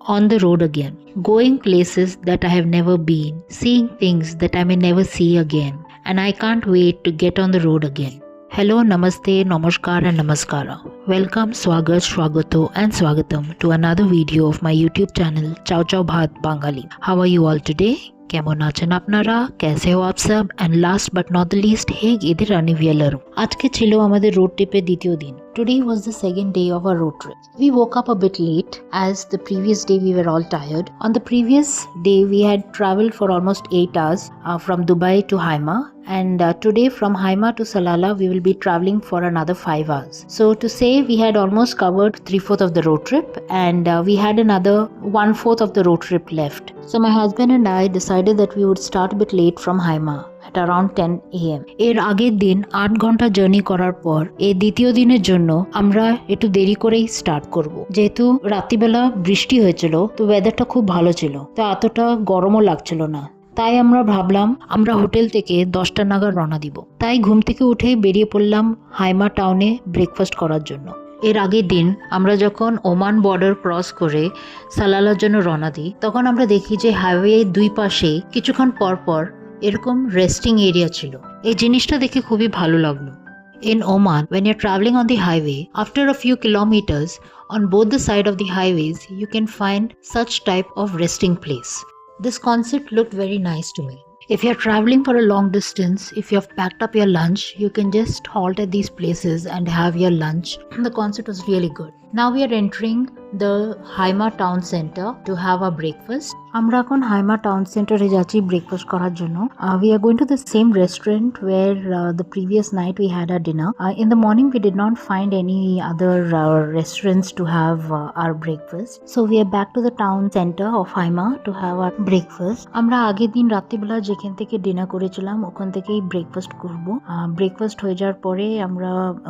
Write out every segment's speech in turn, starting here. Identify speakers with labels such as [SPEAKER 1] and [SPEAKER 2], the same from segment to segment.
[SPEAKER 1] on the road again, going places that I have never been, seeing things that I may never see again, and I can't wait to get on the road again. Hello, Namaste, Namaskar, and Namaskara. Welcome, Swagat, Swagato, and Swagatam to another video of my YouTube channel Chow Chow Bhat Bangali. How are you all today? কেমন আছেন আপনারা কেসে হো up সব and last but not the list Hague এদের রানি ভিয়ালারও আজকে ছিল আমাদের রোড ট্রিপের দ্বিতীয় দিন today was the second day of R road trip we woke up a bit late as the previous day we were all tired. On the previous day we had traveled for almost 8 hours uh, from Dubai to Haima and uh, today from Haima to Salala we will be traveling for another 5 hours. So to say we had almost covered 3 fourth of the road trip and uh, we had another 1 fourth of the road trip left. So my husband and I decided that we would start a bit late from Haima at around 10 am. এর আগের দিন আট ঘন্টা journey করার পর এই দ্বিতীয় দিনের জন্য আমরা একটু দেরি করেই স্টার্ট করব যেহেতু রাত্রিবেলা বৃষ্টি হয়েছিল তো ওয়েদারটা খুব ভালো ছিল তো এতটা গরমও লাগছিল না তাই আমরা ভাবলাম আমরা হোটেল থেকে দশটা নাগাদ রওনা দিব। তাই ঘুম থেকে উঠেই বেরিয়ে পড়লাম হাইমা টাউনে ব্রেকফাস্ট করার জন্য। এর আগের দিন আমরা যখন ওমান বর্ডার ক্রস করে সালালার জন্য রওনা দিই তখন আমরা দেখি যে হাইওয়ে দুই পাশে কিছুক্ষণ পর পর এরকম রেস্টিং এরিয়া ছিল। এই জিনিসটা দেখে খুবই ভালো লাগল। In Oman, when you're traveling on the highway, after a few kilometers on both the side of the highways, you can find such type of resting place. This concept looked very nice to me. If you're traveling for a long distance, if you have packed up your lunch, you can just halt at these places and have your lunch. The concept was really good. Now we are entering the Haima town center to have our breakfast. আমরা এখন Haima town সেন্টারে যাচ্ছি breakfast করার জন্য we are going to the same restaurant where the previous night we had R dinner in the morning we did not find any other restaurants to have our breakfast so we are back to the town centre of Haima to have our breakfast আমরা আগের দিন রাত্রিবেলা যেখান থেকে dinner করেছিলাম ওখান থেকেই breakfast করব ব্রেকফাস্ট হয়ে যাওয়ার পরে আমরা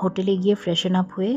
[SPEAKER 1] হোটেলে গিয়ে ফ্রেশন আপ হয়ে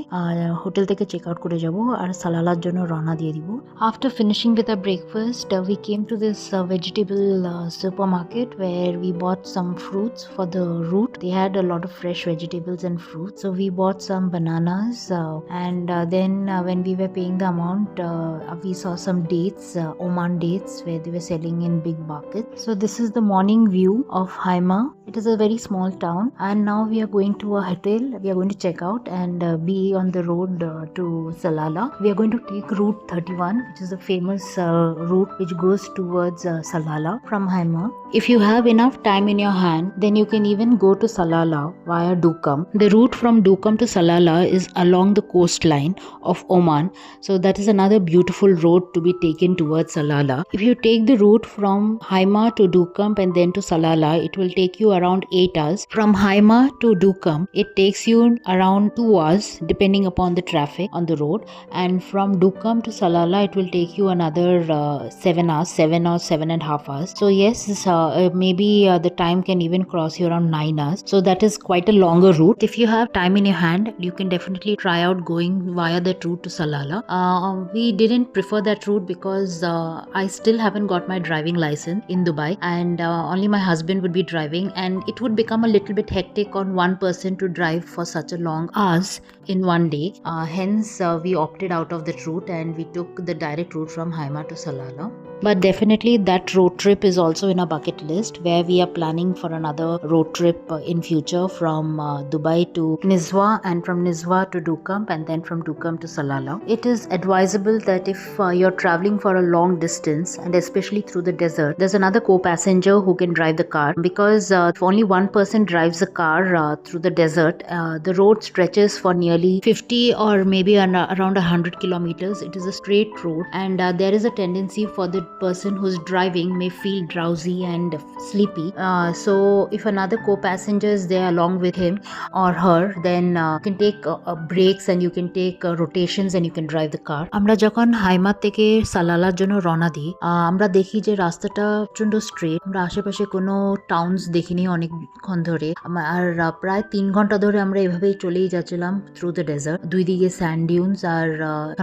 [SPEAKER 1] হোটেল থেকে চেক আউট করে যাব আর সালালার জন্য রওনা দিয়ে দিব after finishing with a breakfast we came to this uh, vegetable uh, supermarket where we bought some fruits for the route. They had a lot of fresh vegetables and fruits. So we bought some bananas uh, and uh, then uh, when we were paying the amount, uh, we saw some dates, uh, Oman dates where they were selling in big buckets. So this is the morning view of Haima. It is a very small town and now we are going to a hotel. We are going to check out and uh, be on the road uh, to Salala. We are going to take route 31 which is a famous uh, route which goes towards uh, Salala from Haima. If you have enough time in your hand, then you can even go to Salala via Dukam. The route from Dukam to Salala is along the coastline of Oman, so that is another beautiful road to be taken towards Salala. If you take the route from Haima to Dukam and then to Salala, it will take you around 8 hours. From Haima to Dukam, it takes you around 2 hours depending upon the traffic on the road, and from Dukam to Salala, it will take you another uh, 7 hours, 7 or 7 and a half hours. So, yes, uh, uh, maybe uh, the time can even cross you around 9 hours. So, that is quite a longer route. If you have time in your hand, you can definitely try out going via that route to Salala. Uh, we didn't prefer that route because uh, I still haven't got my driving license in Dubai, and only my husband would be driving, and it would become a little bit hectic on one person to drive for such a long hours in one day. Uh, hence, uh, we opted out of that route and we took the direct route from Haima to Salala. But definitely, that road trip is also in our bucket list where we are planning for another road trip uh, in future from uh, Dubai to Nizwa and from Nizwa to Dukam and then from Dukam to Salala. It is advisable that if uh, you're traveling for a long distance and especially through the desert, there's another co-passenger who can drive the car because uh, if only one person drives the car uh, through the desert, uh, the road stretches for nearly 50 or maybe an, around 100 kilometers. It is a straight road and uh, there is a tendency for the person who's driving may feel drowsy and sleepy. Uh, so if another co-passenger is there along with him or her, then uh, you can take uh, uh, breaks and you can take uh, rotations and you can drive the car. আমরা যখন হাইমা থেকে সালালার জন্য রওনা দিই আহ, আমরা দেখি যে রাস্তাটা প্রচন্ড স্ট্রেট আমরা আশেপাশে কোনো টাউনস দেখিনি অনেকক্ষণ ধরে আম- আর আহ, প্রায় তিন ঘন্টা ধরে আমরা এভাবেই চলেই যাচ্ছিলাম থ্রু থ্রু দ্য ডেজার্ট দুই দিকে স্যান্ড ডিউনস আর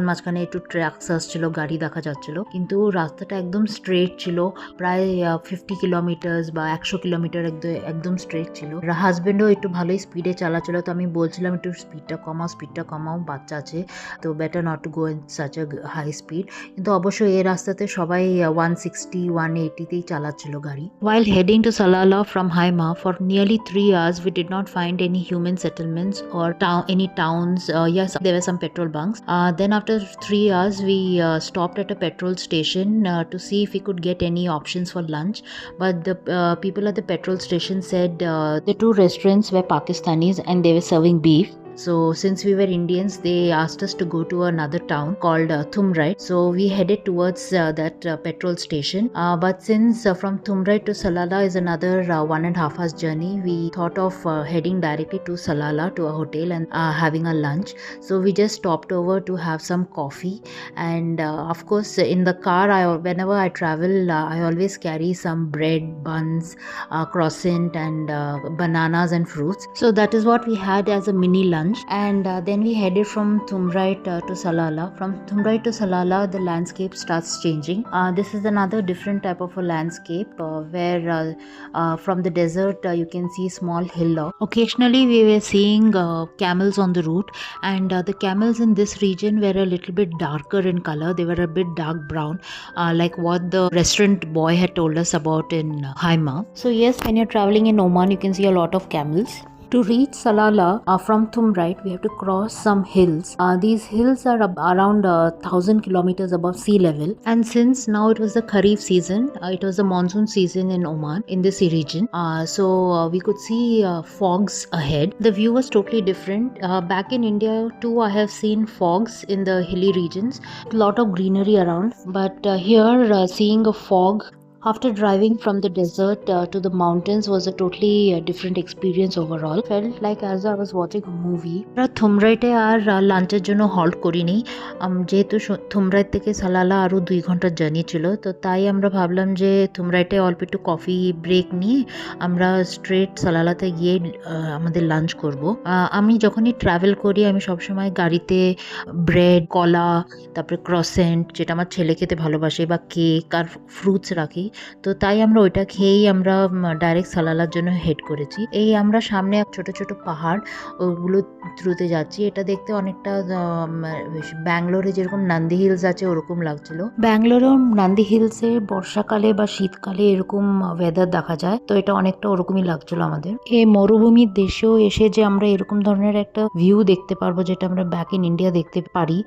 [SPEAKER 1] মাঝখানে একটু ট্র্যাকস আসছিল, গাড়ি দেখা যাচ্ছিল। কিন্তু রাস্তাটা একদম স্ট্রেট ছিল। প্রায় ফিফটি কিলোমিটার্স বা একশো কিলোমিটার একদম স্ট্রেট ছিল। হাজবেন্ডও একটু ভালোই স্পিডে চালাচ্ছিল। তো আমি বলছিলাম, একটু স্পিডটা কমাও স্পিডটা কমাও, বাচ্চা আছে, তো better not to go in such high speed কিন্তু অবশ্যই এই রাস্তাতে সবাই ওয়ান সিক্সটি ওয়ান এইটিতেই চালাচ্ছিল গাড়ি। While heading to Salalah from Haima for nearly three years we did not find any human settlements or town, any towns uh, yes there were some petrol bunks. Uh, then after three hours we uh, stopped at a petrol station uh, to see if we could get any options for lunch. But the uh, people at the petrol station said uh, the two restaurants were pakistanis and they were serving beef so since we were Indians, they asked us to go to another town called uh, Thumrai. So we headed towards uh, that uh, petrol station. Uh, but since from Thumrai to Salala is another one and a half hours journey, we thought of heading directly to Salala to a hotel and having a lunch. So we just stopped over to have some coffee. And of course, in the car, I whenever I travel, I always carry some bread, buns, croissant, and bananas and fruits. So that is what we had as a mini lunch. And uh, then we headed from Thumrait uh, to Salala. From Thumrait to Salala, the landscape starts changing. Uh, this is another different type of a landscape uh, where uh, uh, from the desert you can see small hillock. Occasionally, we were seeing camels on the route, and the camels in this region were a little bit darker in color. They were a bit dark brown, like what the restaurant boy had told us about in Haima. So, yes, when you're traveling in Oman, you can see a lot of camels. To reach Salala uh, from Thumrait, we have to cross some hills. Uh, these hills are ab- around uh, thousand kilometers above sea level. And since now it was the Kharif season, uh, it was the monsoon season in Oman in this region. Uh, so uh, we could see fogs ahead. The view was totally different. Back in India too, I have seen fogs in the hilly regions. A lot of greenery around, but here seeing a fog after driving from the desert uh, to the mountains was a totally uh, different experience overall. Felt like as I was watching a movie. আমরা থুমরাইটে আর লাঞ্চের জন্য halt করিনি যেহেতু থুমরাইট থেকে Salalah আরও দুই ঘণ্টার journey ছিল তো তাই আমরা ভাবলাম যে থুমরাইটে অল্প একটু কফি ব্রেক নিয়ে আমরা স্ট্রেট সালালাতে গিয়ে আমাদের লাঞ্চ করব আমি যখনই ট্রাভেল করি আমি সবসময় গাড়িতে ব্রেড কলা তারপরে ক্রসেন্ট যেটা আমার ছেলে খেতে ভালোবাসে বা কেক আর ফ্রুটস রাখি তো তাই আমরা ওইটা খেয়েই আমরা ডাইরেক্ট সালালার জন্য হেড করেছি। এই আমরা সামনে ছোট ছোট পাহাড়, ওগুলো থ্রুতে যাচ্ছি। এটা দেখতে অনেকটা ব্যাঙ্গালোরে যেরকম নান্দি হিলস আছে ওরকম লাগছিল। ব্যাঙ্গালোরেও নান্দি হিলসে বর্ষাকালে বা শীতকালে এরকম ওয়েদার দেখা যায়, তো এটা অনেকটা ওরকমই লাগছিল আমাদের। এই মরুভূমির দেশেও এসে যে আমরা এরকম ধরনের একটা ভিউ দেখতে পারব, যেটা আমরা ব্যাক ইন ইন্ডিয়া দেখতে পারি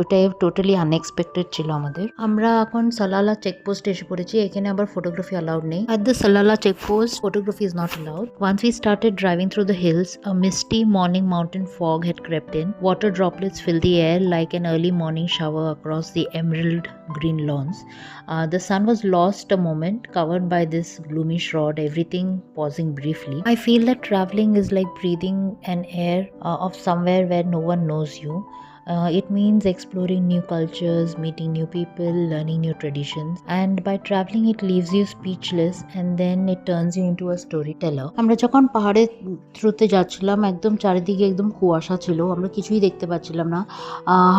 [SPEAKER 1] ওটাই টোটালি আনএক্সপেক্টেড ছিল আমাদের। আমরা এখন সালালা চেকপোস্ট এসে পড়েছি, এখানে number photography allowed nahi. At the Salala checkpost, photography is not allowed. Once we started driving through the hills, a misty morning mountain fog had crept in. Water droplets filled the air like an early morning shower across the emerald green lawns. Uh, the sun was lost a moment, covered by this gloomy shroud, everything pausing briefly. I feel that traveling is like breathing an air uh, of somewhere where no one knows you. Uh, it means exploring new cultures, meeting new people, learning new traditions, and by traveling, it leaves you speechless and then it turns you into a storyteller. আমরা যখন পাহাড়ের থ্রুতে যাচ্ছিলাম একদম চারিদিকে একদম কুয়াশা ছিল আমরা কিছুই দেখতে পাচ্ছিলাম না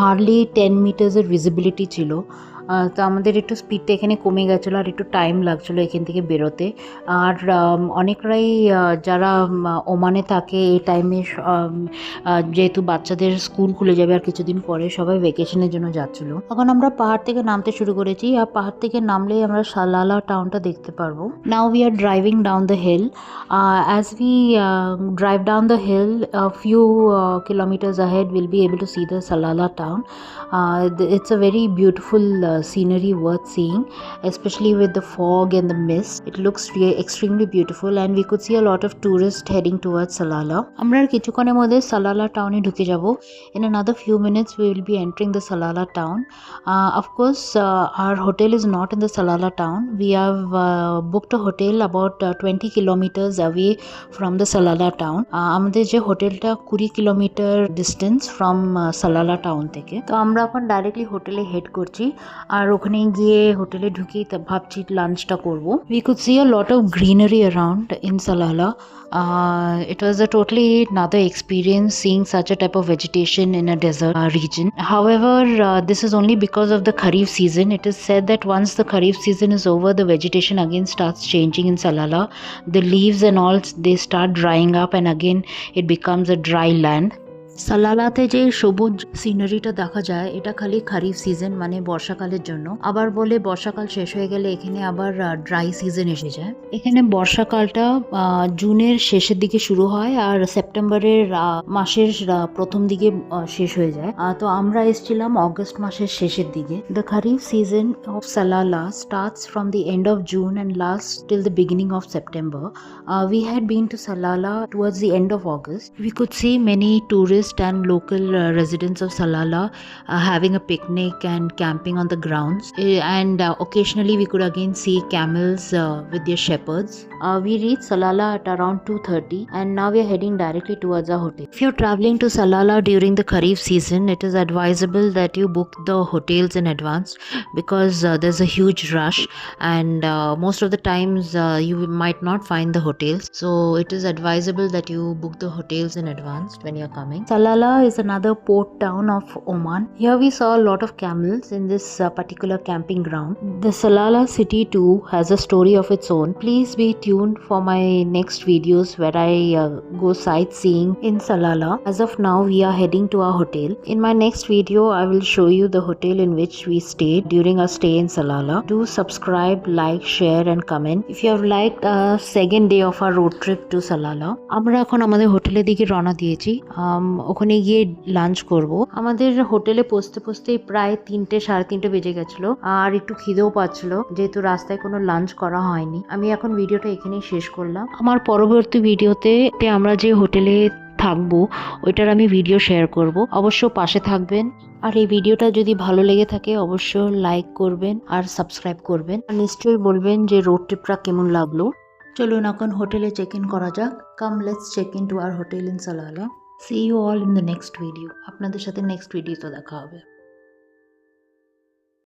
[SPEAKER 1] হার্ডলি টেন মিটার্সের ভিজিবিলিটি ছিল আহ, তো আমাদের একটু স্পিডটা এখানে কমে গেছিল আর একটু টাইম লাগছিল এখান থেকে বেরোতে। আর অনেকরাই যারা ওমানে থাকে এই টাইমে যেহেতু বাচ্চাদের স্কুল খুলে যাবে আর কিছুদিন পরে সবাই ভেকেশনের জন্য যাচ্ছিল। তখন আমরা পাহাড় থেকে নামতে শুরু করেছি আর পাহাড় থেকে নামলেই আমরা সালালা টাউনটা দেখতে পারব। Now we are driving down the hill as we drive down the hill few be able to see the salala town uh, th- it's a very beautiful uh, uh, scenery worth seeing, especially with the fog and the mist. It looks really extremely beautiful, and we could see a lot of tourists heading towards Salala. আমরা আর কিছুক্ষণের মধ্যে Salalah টাউনে ঢুকে যাব। In another few minutes we will be entering the Salalah town of course our hotel is not in the Salalah town we have booked a hotel about twenty kilometres away from the Salalah town আমাদের যে হোটেলটা কুড়ি kilometre distance from Salalah town থেকে। তো আমরা এখন directly হোটেলে head করছি। আর ওখানে গিয়ে হোটেলে ঢুকি তা ভাবছি লাঞ্চটা করব we could see a lot of greenery around in Salalah Uh, it was a totally another experience seeing such a type of vegetation in a desert uh, region. However, uh, this is only because of the Kharif season. It is said that once the Kharif season is over, the vegetation again starts changing in Salala. The leaves and all they start drying up, and again it becomes a dry land. সালালাতে যে সবুজ সিনারিটা দেখা যায় এটা খালি kharif season মানে বর্ষাকালের জন্য। আবার বলে বর্ষাকাল শেষ হয়ে গেলে এখানে আবার ড্রাই সিজন এসে যায়। এখানে বর্ষাকালটা জুনের শেষের দিকে শুরু হয় আর সেপ্টেম্বরের মাসের প্রথম দিকে শেষ হয়ে যায়। তো আমরা এসেছিলাম অগস্ট মাসের শেষের দিকে। The khareef season of Salalah starts from the end of June and last till the beginning of September Uh, we had been to Salala towards the end of August. We could see many tourists and local uh, residents of Salala uh, having a picnic and camping on the grounds. Eh, And uh, occasionally we could again see camels uh, with their shepherds. Uh, we reached Salala at around 2:30 and now we are heading directly towards our hotel. If you're traveling to Salala during the Kharif season, it is advisable that you book the hotels in advance because uh, there's a huge rush and uh, most of the times uh, you might not find the hotels so it is advisable that you book the hotels in advance when you're coming salala is another port town of oman here we saw a lot of camels in this uh, particular camping ground the salala city too has a story of its own please be tuned for my next videos where i uh, go sightseeing in salala as of now we are heading to our hotel in my next video i will show you the hotel in which we stayed during our stay in salala do subscribe like share and comment if you have liked uh, second day of our road trip to salala আমরা এখন আমাদের হোটেলের দিকে রওনা দিয়েছি আম, ওখানে গিয়ে lunch করব। আমাদের হোটেলে পৌঁছতে পৌঁছতে প্রায় তিনটে, সাড়ে তিনটে বেজে গেছিল আর একটু খিদেও পাচ্ছিল যেহেতু রাস্তায় কোনো লাঞ্চ করা হয়নি। আমি এখন ভিডিওটা এখানেই শেষ করলাম। আমার পরবর্তী ভিডিওতে আমরা যে হোটেলে থাকব, ওইটার আমি ভিডিও শেয়ার করব। অবশ্য পাশে থাকবেন। আর এই ভিডিওটা যদি ভালো লেগে থাকে, অবশ্য লাইক করবেন আর সাবস্ক্রাইব করবেন। আর নিশ্চয়ই বলবেন যে রোড ট্রিপটা কেমন লাগল। চলুন এখন হোটেলে চেক ইন করা যাক। Come let's check in to our hotel in Salalah see you all in the next video আপনাদের সাথে নেক্সট ভিডিওতে দেখা হবে।